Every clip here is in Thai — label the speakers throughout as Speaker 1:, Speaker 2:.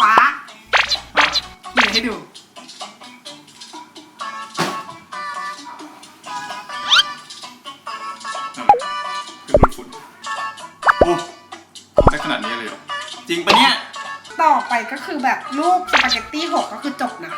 Speaker 1: ฟ้าเดี๋ยวให้ดู
Speaker 2: คือดูดฝุ่นโอ้ทำได้ขนาดนี้เลยเหรอ จริงปะเนี่ย
Speaker 1: ต่อไปก็คือแบบรูปสปาเกตตี้หกก็คือจบนะ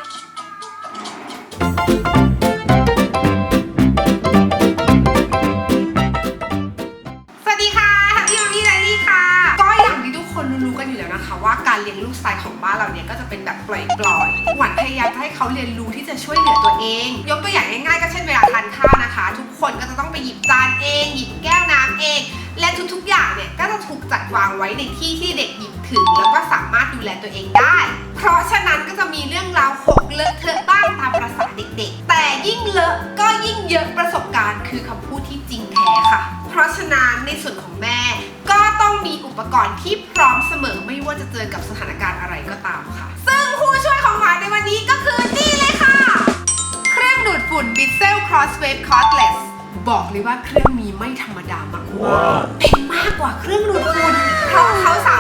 Speaker 1: นอยู่แล้วนะคะว่าการเลี้ยงลูกสไตล์ของบ้านเราเนี่ยก็จะเป็นแบบปล่อยๆหวานพยายามจะให้เขาเรียนรู้ที่จะช่วยเหลือตัวเอง ยกตัวอย่างง่ายๆก็เช่นเวลาทานข้าวนะคะ ทุกคนก็จะต้องไปหยิบจานเองหยิบแก้วน้ำเอง และทุกๆอย่างเนี่ยก็จะถูกจัดวางไว้ในที่ที่เด็กหยิบถึงแล้วก็สามารถดูแลตัวเองได้ เพราะฉะนั้นก็จะมีเรื่องราวหกเลอะเทอะบ้างตามประษาเด็กๆ แต่ยิ่งเลอะก็ยิ่งเยอะประสบการณ์ คือคำพูดที่จริงแท้ค่ะ เพราะฉะนั้นในส่วนของแม่ มีอุปกรณ์ที่พร้อมเสมอไม่ว่าจะเจอกับสถานการณ์อะไรก็ตามค่ะ ซึ่งผู้ช่วยของหวานในวันนี้ก็คือนี่เลยค่ะ เครื่องดูดฝุ่น b i t z e l Crosswave Cordless บอกเลยว่าเครื่องนี้ไม่ธรรมดามากๆเป็นมากกว่าเครื่องดูดฝุ่นเพราะเขาสา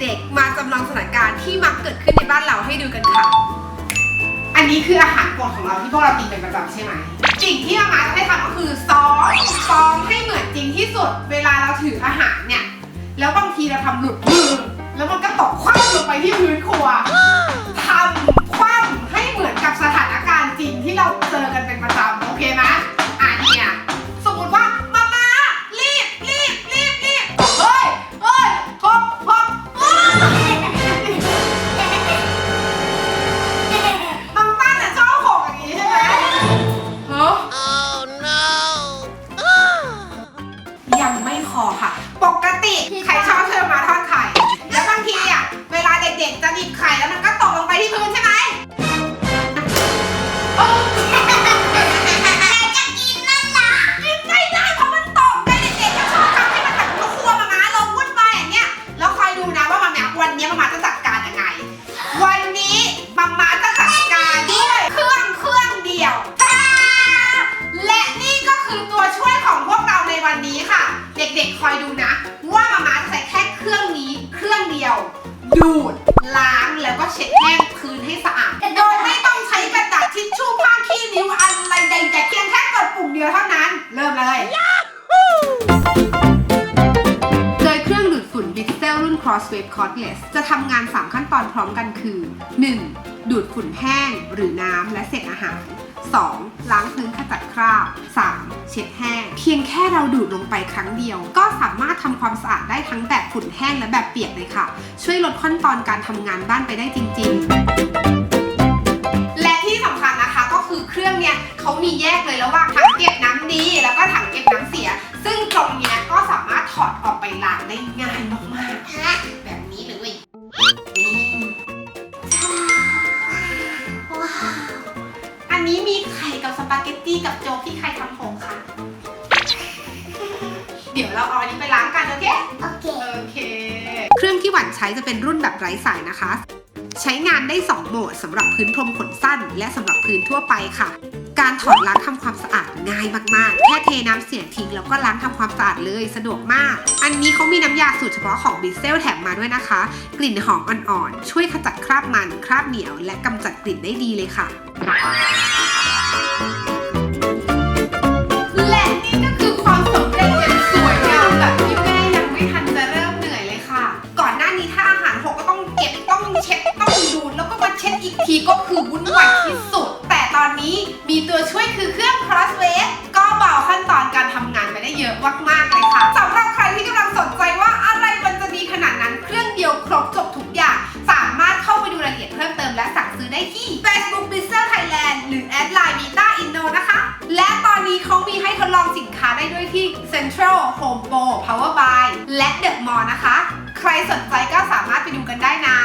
Speaker 1: เด็กๆ มาจำลองสถานการณ์ที่มักเกิดขึ้นในบ้านเราให้ดูกันค่ะ อันนี้คืออาหารโปรดของเราที่พวกเรากินเป็นประจำใช่ไหม สิ่งที่อามาจะให้ทำก็คือซ้อมซ้อมให้เหมือนจริงที่สุด เวลาเราถืออาหารเนี่ย แล้วบางทีเราทำหลุดมือ แล้วมันก็ตกคว่ำลงไปที่พื้นครัวทำคว่ำให้เหมือนกับสถานการณ์จริงที่เราเจอกันเป็นประจำ อค่ะ ปกติใครชอบเธอมาทอดไข่ แล้วบางทีอะ เวลาเด็กๆจะหยิบไข่แล้วมันก็ตกลงไปที่พื้นใช่ไหม Crosswave Cordless จะทำงาน 3 ขั้นตอนพร้อมกันคือ 1. ดูดฝุ่นแห้งหรือน้ำและเศษอาหาร 2. ล้างพื้นขจัดคราบ 3. เช็ดแห้ง เพียงแค่เราดูดลงไปครั้งเดียว ก็สามารถทำความสะอาดได้ทั้งแบบฝุ่นแห้งและแบบเปียกเลยค่ะ ช่วยลดขั้นตอนการทำงานบ้านไปได้จริง ๆ และที่สำคัญนะคะก็คือเครื่องเนี้ยเขามีแยกเลยระหว่างถังเก็บน้ำดีแล้วก็ถังเก็บน้ำเสีย ซึ่งตรงเนี้ยก็สามารถถอดออกไปล้างได้ง่ายมากๆ นนี้มีไข่กับสปาเกตตี้กับโจ๊กที่ใครทำหงคะเดี๋ยวเราเอาอันนี้ไปล้างกันโอเค
Speaker 3: โอเค
Speaker 1: โอเค เครื่องที่หวันใช้จะเป็นรุ่นแบบไร้สายนะคะ ใช้งานได้ 2 โหมดสำหรับพื้นพรมขนสั้น และสำหรับพื้นทั่วไปค่ะ การถอดล้างทำความสะอาดง่ายมากๆ แค่เทน้ำเสียทิ้งแล้วก็ล้างทำความสะอาดเลยสะดวกมาก อันนี้เขามีน้ำยาสูตรเฉพาะของบิเซลแถมมาด้วยนะคะ กลิ่นหอมอ่อนๆ ช่วยขจัดคราบมัน คราบเหนียว และกำจัดกลิ่นได้ดีเลยค่ะ และนี่ก็คือความสำเร็จอย่างสวยงามแบบที่แม่ยังไม่ทันจะเริ่มเหนื่อยเลยค่ะ ก่อนหน้านี้ถ้าอาหารหกก็ต้องเก็บต้องเช็ดต้องดูดแล้วก็มาเช็ดอีกทีก็คือวุ่นวายที่สุด อนนี้มีตัวช่วยคือเครื่อง cross w a v ก็เบาขั้นตอนการทำงานไปได้เยอะมากๆเลยค่ะสำหรับใครที่กำลังสนใจว่าอะไรมันจะดีขนาดนั้นเครื่องเดียวครบจบทุกอย่าง สามารถเข้าไปดูรายละเอียดเพิ่มเติมและสั่งซื้อได้ที่ Facebook b i z z e r Thailand หรือแอดไลน์ Vita Inno นะคะ และตอนนี้เขามีให้ทดลองสินค้าได้ด้วยที่ Central Home Pro Power by และ The Mall นะคะ ใครสนใจก็สามารถไปดูกันได้นะ